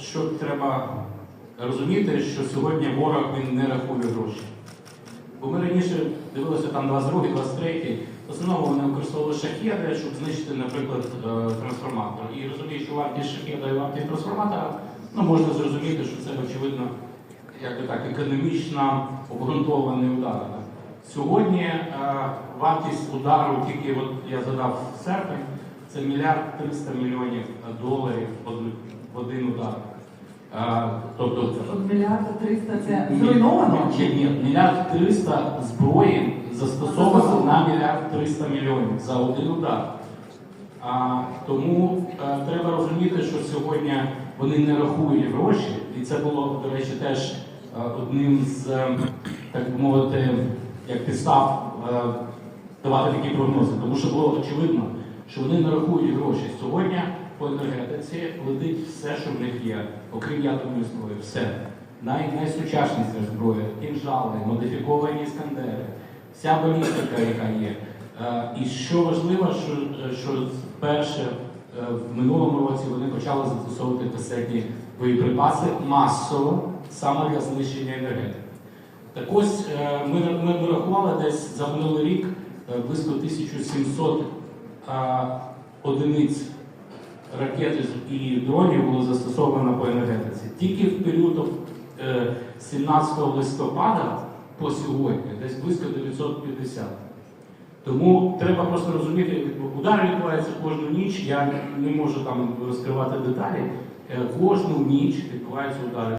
Що треба розуміти, що сьогодні ворог він не рахує гроші. Бо ми раніше дивилися там 22 23 в основному вони використовували шахеди, щоб знищити, наприклад, е, трансформатор. І розумію, що вартість шахеда і вартість трансформатора ну, можна зрозуміти, що це очевидно як би так, економічно обґрунтований удар. Сьогодні е, вартість удару, тільки от я задав в серпень, це мільярд 300 мільйонів доларів в один- удар. Е, тобто От мільярда 300 це зруйновано? ні, ні, мільярд 300 зброї застосовано на мільярд 300 мільйонів за один удар. А, тому е, треба розуміти, що сьогодні вони не рахують гроші, і це було, до речі, теж е, одним з, е, так би мовити, як підстав давати такі прогнози, тому що було очевидно, що вони не рахують гроші. Сьогодні по енергетиці летить все, що в них є, окрім ядерної зброї, все. Най, найсучасніша зброя, кінжали, модифіковані іскандери, вся балістика, яка є. Е, І що важливо, що, що вперше е, в минулому році вони почали застосовувати касетні боєприпаси масово саме для знищення енергетики. Так ось е, ми, ми, ми рахували десь за минулий рік близько 1700 е, одиниць ракет і дронів було застосовано по енергетиці. Тільки в період е, 17 листопада по сьогодні десь близько 950. Тому треба просто розуміти, удар відбувається кожну ніч. Я не можу там розкривати деталі. Е, Кожну ніч відбуваються удари.